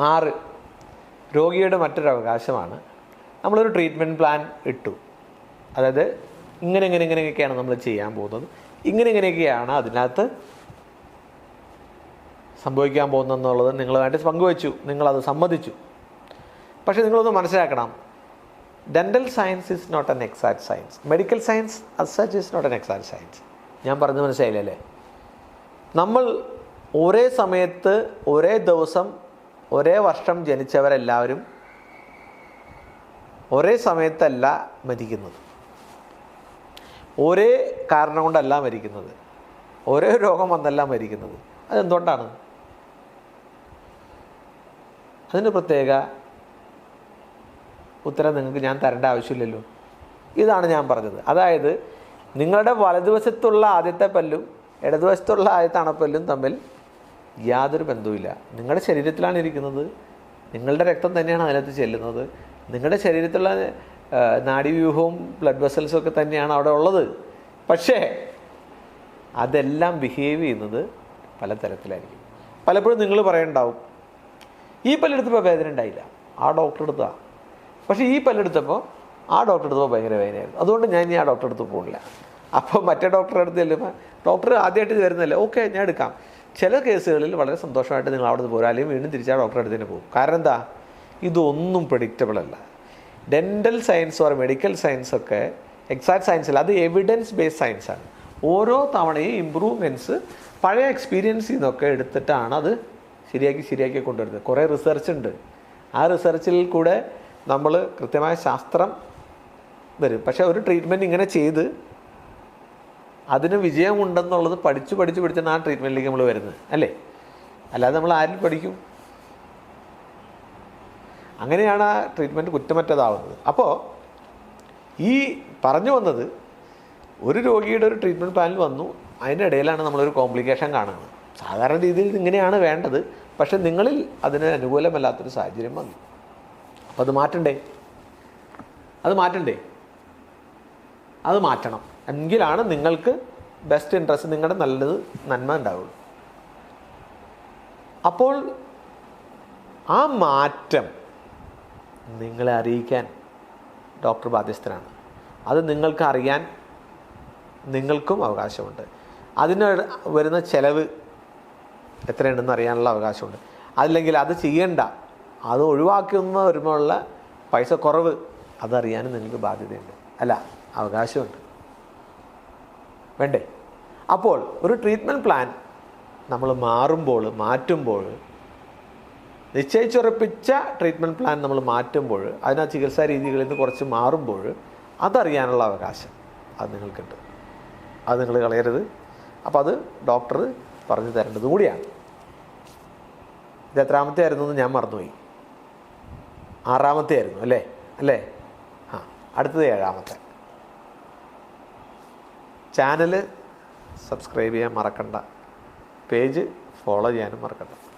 ആറ്. രോഗിയുടെ മറ്റൊരു അവകാശമാണ്. നമ്മളൊരു ട്രീറ്റ്മെന്റ് പ്ലാൻ ഇട്ടു. അതായത് ഇങ്ങനെ ഇങ്ങനെ ഇങ്ങനെയൊക്കെയാണ് നമ്മൾ ചെയ്യാൻ പോകുന്നത്. ഇങ്ങനെ ഇങ്ങനെയൊക്കെയാണ് അതിനകത്ത് സംഭവിക്കാൻ പോകുന്നതെന്നുള്ളത് നിങ്ങളുമായിട്ട് പങ്കുവച്ചു. നിങ്ങളത് സമ്മതിച്ചു. പക്ഷേ നിങ്ങളൊന്ന് മനസ്സിലാക്കണം. Dental science is not an exact science medical science as such is not an exact science ഞാൻ പറഞ്ഞു മനസ്സിലായില്ലേ? നമ്മൾ ഒരേ സമയത്ത് ഒരേ ദിവസം ഒരേ വർഷം ജനിച്ചവരെല്ലാവരും ഒരേ സമയത്തല്ല മരിക്കുന്നത്. ഒരേ കാരണം കൊണ്ടല്ല മരിക്കുന്നത്. ഒരേ രോഗം വന്നല്ല മരിക്കുന്നത്. അതെന്തുകൊണ്ടാണ്? അതിന് പ്രത്യേക ഉത്തരം നിങ്ങൾക്ക് ഞാൻ തരേണ്ട ആവശ്യമില്ലല്ലോ. ഇതാണ് ഞാൻ പറഞ്ഞത്. അതായത് നിങ്ങളുടെ വലതുവശത്തുള്ള ആദ്യത്തെ പല്ലും ഇടതുവശത്തുള്ള ആദ്യത്തെ അണപ്പല്ലും തമ്മിൽ യാതൊരു ബന്ധവുമില്ല. നിങ്ങളുടെ ശരീരത്തിലാണ് ഇരിക്കുന്നത്. നിങ്ങളുടെ രക്തം തന്നെയാണ് അതിനകത്ത് ചെല്ലുന്നത്. നിങ്ങളുടെ ശരീരത്തിലുള്ള നാഡീവ്യൂഹവും ബ്ലഡ് വെസൽസും ഒക്കെ തന്നെയാണ് അവിടെ ഉള്ളത്. പക്ഷേ അതെല്ലാം ബിഹേവ് ചെയ്യുന്നത് പല തരത്തിലായിരിക്കും പലപ്പോഴും നിങ്ങൾ പറയുണ്ടാവും ഈ പല്ലെടുത്തപ്പോൾ വേദന ഉണ്ടായില്ല. ആ ഡോക്ടർ അടുത്താണ് പക്ഷേ ഈ പല്ലെടുത്തപ്പോൾ ആ ഡോക്ടർ എടുത്തപ്പോൾ ഭയങ്കര വേദനയായിരുന്നു. അതുകൊണ്ട് ഞാൻ ഇനി ആ ഡോക്ടർ അടുത്ത് പോകുന്നില്ല അപ്പോൾ മറ്റേ ഡോക്ടറെ അടുത്ത് ചെല്ലുമ്പോൾ ഡോക്ടർ ആദ്യമായിട്ട് ഇത് ഓക്കെ ഞാൻ എടുക്കാം. ചില കേസുകളിൽ വളരെ സന്തോഷമായിട്ട് നിങ്ങൾ അവിടെ നിന്ന് അല്ലെങ്കിൽ വീണ്ടും തിരിച്ചാൽ ഡോക്ടറെ അടുത്ത് തന്നെ പോകും. കാരണം എന്താ? ഇതൊന്നും പ്രഡിക്റ്റബിൾ അല്ല. Dental science or medical science ഒക്കെ എക്സാക്ട് അല്ല. അത് എവിഡൻസ് ബേസ്ഡ് സയൻസ് ആണ്. ഓരോ തവണയും ഇമ്പ്രൂവ്മെന്റ്സ് പഴയ എക്സ്പീരിയൻസിൽ നിന്നൊക്കെ എടുത്തിട്ടാണ് അത് ശരിയാക്കി ശരിയാക്കി കൊണ്ടുവരുന്നത്. കുറേ റിസർച്ച് ഉണ്ട്. ആ റിസർച്ചിൽ കൂടെ നമ്മൾ കൃത്യമായ ശാസ്ത്രം വരും. പക്ഷേ ഒരു ട്രീറ്റ്മെന്റ് ഇങ്ങനെ ചെയ്ത് അതിന് വിജയമുണ്ടെന്നുള്ളത് പഠിച്ച് പഠിച്ച് പഠിച്ചാണ് ആ ട്രീറ്റ്മെന്റിലേക്ക് നമ്മൾ വരുന്നത് അല്ലേ? അല്ലാതെ നമ്മൾ ആരിൽ പഠിക്കും? അങ്ങനെയാണ് ആ ട്രീറ്റ്മെന്റ് കുറ്റമറ്റതാവുന്നത്. അപ്പോൾ ഈ പറഞ്ഞു വന്നത് ഒരു രോഗിയുടെ ഒരു ട്രീറ്റ്മെന്റ് പ്ലാനിൽ വന്നു അതിന്റെ ഇടയിലാണ് നമ്മളൊരു കോംപ്ലിക്കേഷൻ കാണുന്നത്. സാധാരണ രീതിയിൽ ഇങ്ങനെയാണ് വേണ്ടത് പക്ഷേ നിങ്ങളിൽ അതിന് അനുകൂലമല്ലാത്തൊരു സാഹചര്യം വന്നു. അപ്പോൾ അത് മാറ്റണ്ടേ? അത് മാറ്റണ്ടേ? അത് മാറ്റണം. എങ്കിലാണ് നിങ്ങൾക്ക് ബെസ്റ്റ് ഇൻട്രസ്റ്റ് നിങ്ങളുടെ നല്ലത് നന്മ ഉണ്ടാവുള്ളൂ. അപ്പോൾ ആ മാറ്റം നിങ്ങളെ അറിയിക്കാൻ ഡോക്ടർ ബാധ്യസ്ഥനാണ്. അത് നിങ്ങൾക്ക് അറിയാൻ നിങ്ങൾക്കും അവകാശമുണ്ട്. അതിന് വരുന്ന ചിലവ് എത്രയുണ്ടെന്ന് അറിയാനുള്ള അവകാശമുണ്ട്. അല്ലെങ്കിൽ അത് ചെയ്യണ്ട അത് ഒഴിവാക്കുന്ന വരുമ്പോഴുള്ള പൈസ കുറവ് അതറിയാനും നിങ്ങൾക്ക് ബാധ്യതയുണ്ട്. അല്ല അവകാശമുണ്ട്. വേണ്ടേ? അപ്പോൾ ഒരു ട്രീറ്റ്മെന്റ് പ്ലാൻ നമ്മൾ മാറുമ്പോൾ മാറ്റുമ്പോൾ നിശ്ചയിച്ചുറപ്പിച്ച ട്രീറ്റ്മെന്റ് പ്ലാൻ നമ്മൾ മാറ്റുമ്പോൾ അതിനാ ചികിത്സാ രീതികളിൽ നിന്ന് കുറച്ച് മാറുമ്പോൾ അതറിയാനുള്ള അവകാശം അത് നിങ്ങൾക്കുണ്ട്. അത് നിങ്ങൾ കളയരുത്. അപ്പോൾ അത് ഡോക്ടർ പറഞ്ഞു തരേണ്ടത് കൂടിയാണ്. ഇത് എത്രാമത്തെ ആയിരുന്നു എന്ന് ഞാൻ മറന്നുപോയി. ആറാമത്തെ ആയിരുന്നു അല്ലേ? അല്ലേ? ആ അടുത്തത് ഏഴാമത്തെ. ചാനൽ സബ്സ്ക്രൈബ് ചെയ്യാൻ മറക്കണ്ട. പേജ് ഫോളോ ചെയ്യാനും മറക്കണ്ട.